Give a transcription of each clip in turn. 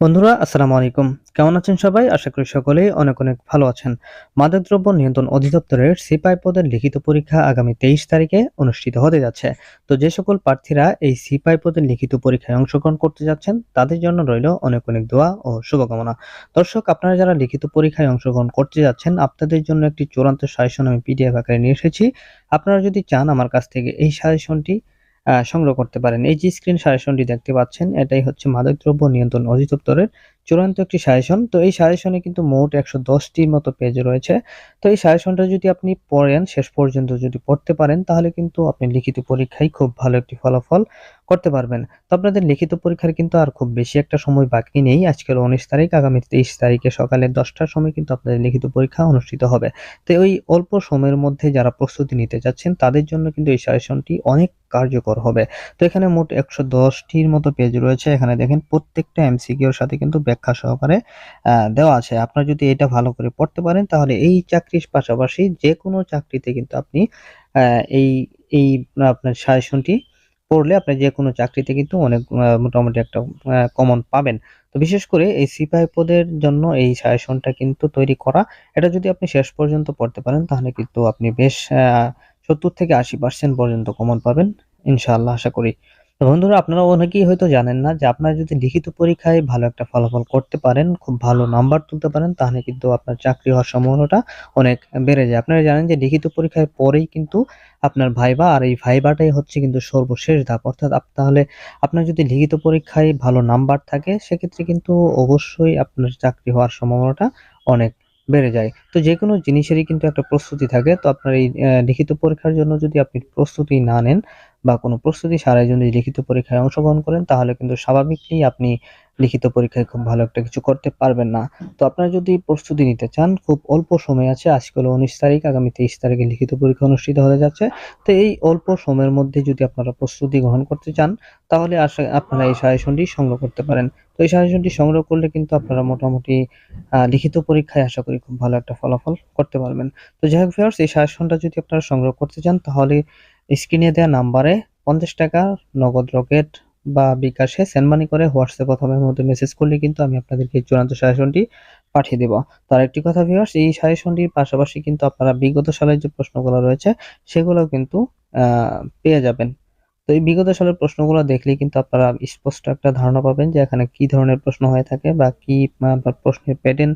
বন্ধুরা, আসসালামু আলাইকুম। কেমন আছেন সবাই? আশা করি সকলেই অনেক অনেক ভালো আছেন। মাদকদ্রব্য নিয়ন্ত্রণ অধিদপ্তরের সিপাই পদের লিখিত পরীক্ষা আগামী তেইশ তারিখে অনুষ্ঠিত হতে যাচ্ছে। তো যে সকল প্রার্থীরা এই সিপাই পদের লিখিত পরীক্ষায় অংশগ্রহণ করতে যাচ্ছেন, তাদের জন্য রইল অনেক অনেক দোয়া ও শুভকামনা। দর্শক, আপনারা যারা লিখিত পরীক্ষায় অংশগ্রহণ করতে যাচ্ছেন, আপনাদের জন্য একটি চূড়ান্ত সাজেশন আমি পিডিএফ আকারে নিয়ে এসেছি। আপনারা যদি চান আমার কাছ থেকে এই সাজেশনটি সংগ্রহ করতে পারেন। এই যে স্ক্রিন সাজেশনটি দেখতে পাচ্ছেন এটাই হচ্ছে মাদকদ্রব্য নিয়ন্ত্রণ অধিদপ্তরের চূড়ান্ত একটি সাজেশন। তো এই সাজেশনে কিন্তু মোট একশো দশটির মতো পেজ রয়েছে। তো এই সাজেশনটা যদি আপনি পড়েন, শেষ পর্যন্ত যদি পড়তে পারেন, তাহলে কিন্তু আপনি লিখিত পরীক্ষায় খুব ভালো একটি ফলাফল করতে পারবেন। তো আপনাদের লিখিত পরীক্ষার কিন্তু আর খুব বেশি একটা সময় বাকি নেই। আজকের উনিশ তারিখ, আগামী তেইশ তারিখে সকালে দশটার সময় কিন্তু আপনাদের লিখিত পরীক্ষা অনুষ্ঠিত হবে। তো ওই অল্প সময়ের মধ্যে যারা প্রস্তুতি নিতে যাচ্ছেন, তাদের জন্য কিন্তু এই সাজেশনটি অনেক কার্যকর হবে। তো এখানে মোট একশো দশটির মতো পেজ রয়েছে। এখানে দেখেন প্রত্যেকটা এমসিকিউর সাথে কিন্তু ব্যাখ্যা সহকারে দেওয়া আছে। আপনারা যদি এটা ভালো করে পড়তে পারেন, তাহলে এই চাকরির পাশাপাশি যে কোনো চাকরিতে কিন্তু আপনি এই এই আপনার সাজেশনটি পড়লে আপনি যে কোনো চাকরিতে কিন্তু অনেক মোটামুটি একটা কমন পাবেন। তো বিশেষ করে এই সিপাহি পদের জন্য এই সাজেশনটা কিন্তু তৈরি করা, এটা যদি আপনি শেষ পর্যন্ত পড়তে পারেন, তাহলে কিন্তু আপনি বেশ সত্তর থেকে আশি পার্সেন্ট পর্যন্ত কমন পাবেন, ইনশাআল্লাহ আশা করি। বন্ধুরা, আপনারা অনেকেই হয়তো জানেন না যে আপনারা যদি লিখিত পরীক্ষায় ভালো একটা ফলাফল করতে পারেন, খুব ভালো নাম্বার তুলতে পারেন, তাহলে কিন্তু আপনার চাকরি হওয়ার সম্ভাবনাটা অনেক বেড়ে যায়। আপনারা জানেন যে লিখিত পরীক্ষায় পরেই কিন্তু আপনার ভাইবা আর এই ভাইবাটাই হচ্ছে কিন্তু সর্বশেষ ধাপ। অর্থাৎ তাহলে আপনার যদি লিখিত পরীক্ষায় ভালো নাম্বার থাকে, সেক্ষেত্রে কিন্তু অবশ্যই আপনার চাকরি হওয়ার সম্ভাবনাটা অনেক বেড়ে যায়। তো যে কোনো জিনিসেরই কিন্তু একটা প্রস্তুতি থাকে। তো আপনার এই লিখিত পরীক্ষার জন্য যদি আপনি প্রস্তুতি না নেন বা কোনো প্রস্তুতি ছাড়াই যদি লিখিত পরীক্ষায় অংশগ্রহণ করেন, তাহলে কিন্তু স্বাভাবিকই আপনি লিখিত পরীক্ষায় খুব ভালো একটা কিছু করতে পারবেন না। তো আপনারা যদি প্রস্তুতি নিতে চান, খুব অল্প সময় আছে আজকে হলো উনিশ তারিখ, আগামী তেইশ তারিখে লিখিত পরীক্ষা অনুষ্ঠিত হতে যাচ্ছে। তো এই অল্প সময়ের মধ্যে যদি আপনারা প্রস্তুতি গ্রহণ করতে চান, তাহলে আশা আপনারা এই সাজেশনটি সংগ্রহ করতে পারেন। তো এই সাজেশনটি সংগ্রহ করলে কিন্তু আপনারা মোটামুটি লিখিত পরীক্ষায় আশা করি খুব ভালো একটা ফলাফল করতে পারবেন। তো যাই হোক ভিউয়ার্স এই সাজেশনটা যদি আপনারা সংগ্রহ করতে চান, তাহলে স্ক্রিনে দেওয়া নাম্বারে পঞ্চাশ টাকা নগদ রকেট বা বিকাশে সেন্ড মানি করে হোয়াটসঅ্যাপ এর মধ্যে মেসেজ করলে কিন্তু আমি আপনাদেরকে চূড়ান্ত সাজেশনটি পাঠিয়ে দেব। তার একটি কথা ভিউয়ার্স এই সাজেশনটির পাশাপাশি কিন্তু আপনারা বিগত সালের যে প্রশ্নগুলো রয়েছে সেগুলোও কিন্তু পেয়ে যাবেন। তো এই বিগত সালের প্রশ্নগুলো দেখলেই কিন্তু আপনারা স্পষ্ট একটা ধারণা পাবেন যে এখানে কি ধরনের প্রশ্ন হয়ে থাকে বা কি প্রশ্নের প্যাটার্ন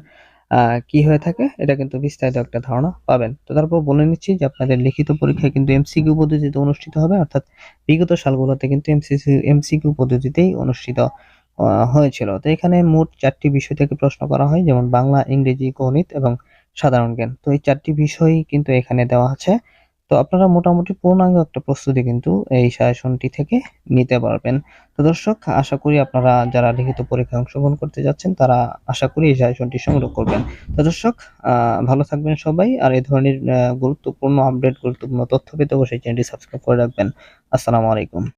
কি হয়ে থাকে? এটা কিন্তু বিস্তারিত একটা ধারণা পাবেন। তো তারপর বলে নিচ্ছি যে আপনাদের লিখিত পরীক্ষায় কিন্তু এমসিকিউ পদ্ধতিতে অনুষ্ঠিত হবে, অর্থাৎ বিগত সালগুলোতে কিন্তু এমসিসি, এমসিকিউ পদ্ধতিতেই অনুষ্ঠিত হয়েছিল। তো এখানে মোট চারটি বিষয় থেকে প্রশ্ন করা হয়, যেমন বাংলা, ইংরেজি, গণিত এবং সাধারণ জ্ঞান। তো এই চারটি বিষয়ই কিন্তু এখানে দেওয়া আছে। তো আপনারা মোটামুটি পূর্ণাঙ্গ একটা প্রস্তুতি কিন্তু এই সাজেশনটি থেকে নিতে পারবেন। তো দর্শক, আশা করি আপনারা যারা লিখিত পরীক্ষায় অংশগ্রহণ করতে যাচ্ছেন, তারা আশা করি এই সাজেশনটি সংগ্রহ করবেন। তো দর্শক ভালো থাকবেন সবাই আর এই ধরনের গুরুত্বপূর্ণ আপডেট গুরুত্বপূর্ণ তথ্য পেতে অবশ্যই চ্যানেলটি সাবস্ক্রাইব করে রাখবেন। আসসালামু আলাইকুম।